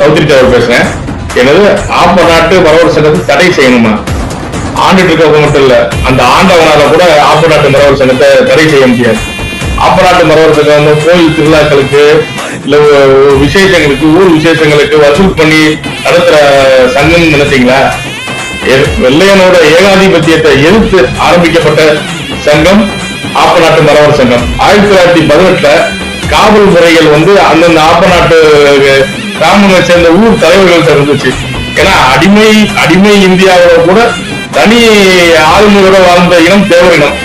சௌத்ரிக்காக பேசுறேன். எனது ஆப்ப நாட்டு மரவர் சங்கத்தை தடை செய்யணுமா? ஆண்டுட்டு இருக்கவங்க மட்டும் இல்ல அந்த ஆண்டவனால கூட ஆப்ப நாட்டு மரவர் சங்கத்தை தடை செய்ய முடியாது. ஆப்ப நாட்டு மரவர் சங்கம் வந்து கோயில் திருவிழாக்களுக்கு இல்ல விசேஷங்களுக்கு ஊர் விசேஷங்களுக்கு வசூல் பண்ணி நடத்துற சங்கம் நினைச்சீங்களா வெள்ளையனோட ஏகாதிபத்தியத்தை எதிர்த்து ஆரம்பிக்கப்பட்ட சங்கம் ஆப்ப நாட்டு மரவர் சங்கம் ஆயிரத்தி தொள்ளாயிரத்தி பதினெட்டுல காவல் முறைகள் வந்து அந்தந்த ஆப்ப நாட்டு கிராமங்களை சேர்ந்த ஊர் தலைவர்கள்ட்ட இருந்துச்சு. ஏன்னா அடிமை அடிமை இந்தியாவில் கூட தனி ஆளுமையோட வாழ்ந்த இனம் தேவர் இனம்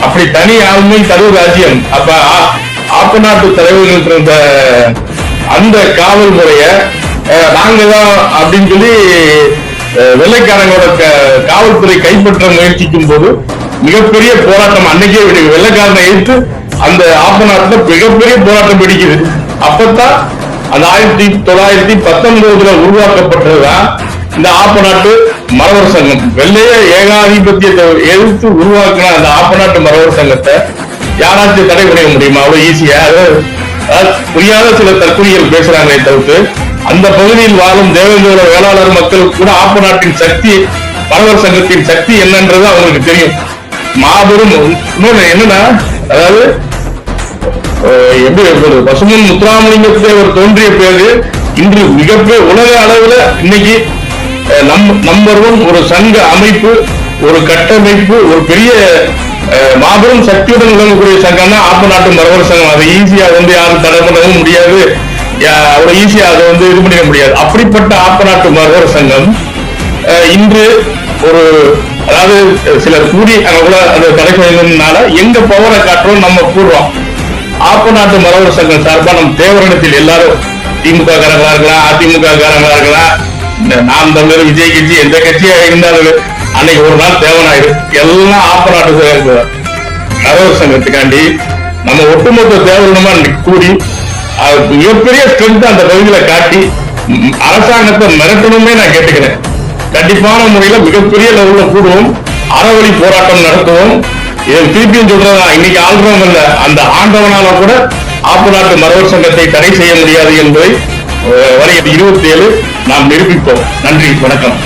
அப்படி தனி ஆளுமை தருவ ராஜ்யம். அப்ப ஆப்ப நாட்டு தலைவர்கள் இருந்த அந்த காவல் முறைய அஹ், நாங்க தான் அப்படின்னு சொல்லி வெள்ளைக்காரங்களோட க- காவல்துறை கைப்பற்ற முயற்சிக்கும் போது மிகப்பெரிய போராட்டம் அன்னைக்கே வெடி- வெள்ளைக்காரனை எதிர்த்து அந்த ஆப்ப நாட்டுல மிகப்பெரிய போராட்டம் பிடிக்குது அப்பதான் அந்த ஆயிரத்தி தொள்ளாயிரத்தி பத்தொன்பதுல உருவாக்கப்பட்டதுதான் இந்த ஆப்ப நாட்டு மரவர் சங்கம். வெள்ளைய ஏகாதிபத்தியத்தை எதிர்த்து உருவாக்கின அந்த ஆப்ப நாட்டு மரவர் சங்கத்தை யாராச்சும் தடை பண்ண முடியுமா? அவ்வளவு ஈஸியா அதாவது புரியாத சில தற்கொலைகள் பேசுறாங்களே தவிர்த்து அந்த பகுதியில் வாழும் தேவேந்திர வேளாளர் மக்கள் கூட ஆப்ப நாட்டின் சக்தி மரவர் சங்கத்தின் சக்தி என்னன்றது அவங்களுக்கு தெரியும். மாபெரும் இன்னொன்னு என்னன்னா அதாவது எப்படி சொல்றது? பசுமன் முத்துராமலிங்கத்திலே அவர் தோன்றிய பிறகு இன்று மிகப்பெரிய உலக அளவுல இன்னைக்கு அஹ், நம் நம்பர் ஒன் ஒரு சங்க அமைப்பு ஒரு கட்டமைப்பு ஒரு பெரிய அஹ், மாபெரும் சக்தியுடன் விளங்கக்கூடிய சங்கம்னா ஆப்ப நாட்டு மரவர் சங்கம். அதை ஈஸியா வந்து யாரும் தடை பண்ணவும் முடியாது. யா- அவ்வளவு ஈஸியா அதை வந்து இது பண்ணிட முடியாது. அப்படிப்பட்ட ஆப்ப நாட்டு மரவர் சங்கம் அஹ், இன்று ஒரு அதாவது சிலர் கூடி அங்க கூட அந்த தடை செய்யணும்னால எங்க பவரை காட்டுறோம் நம்ம கூடுறோம் ஆப்ப நாட்டு மரவர் சங்கம் சார்பாக நம் தேவரிடத்தில் எல்லாரும் திமுக காரங்களா இருக்கலாம் அதிமுக காரங்களா இருக்கலாம் இந்த நாம் தமிழர் விஜய் கட்சி எந்த கட்சியா இருந்தாலும் அன்னைக்கு ஒரு நாள் தேவனாயிரு. எல்லாம் ஆப்ப நாட்டு மரவர் சங்கத்துக்காண்டி நம்ம ஒட்டுமொத்த தேவரிடமா கூடி மிகப்பெரிய ஸ்ட்ரென்த் அந்த பகுதியில காட்டி அரசாங்கத்தை மிரட்டணுமே நான் கேட்டுக்கிறேன். கண்டிப்பான முறையில மிகப்பெரிய லெவல்ல கூடுவோம். அறவழி போராட்டம் நடத்துவோம். திருப்பியும் சொல்றதா? இன்னைக்கு ஆள்றவங்க இல்ல அந்த ஆண்டவனால கூட ஆப்பு நாட்டு மரவர் சங்கத்தை தடை செய்ய முடியாது என்பதை அஹ், வரை இருபத்தி ஏழு நாம் நிரூபிப்போம். நன்றி வணக்கம்.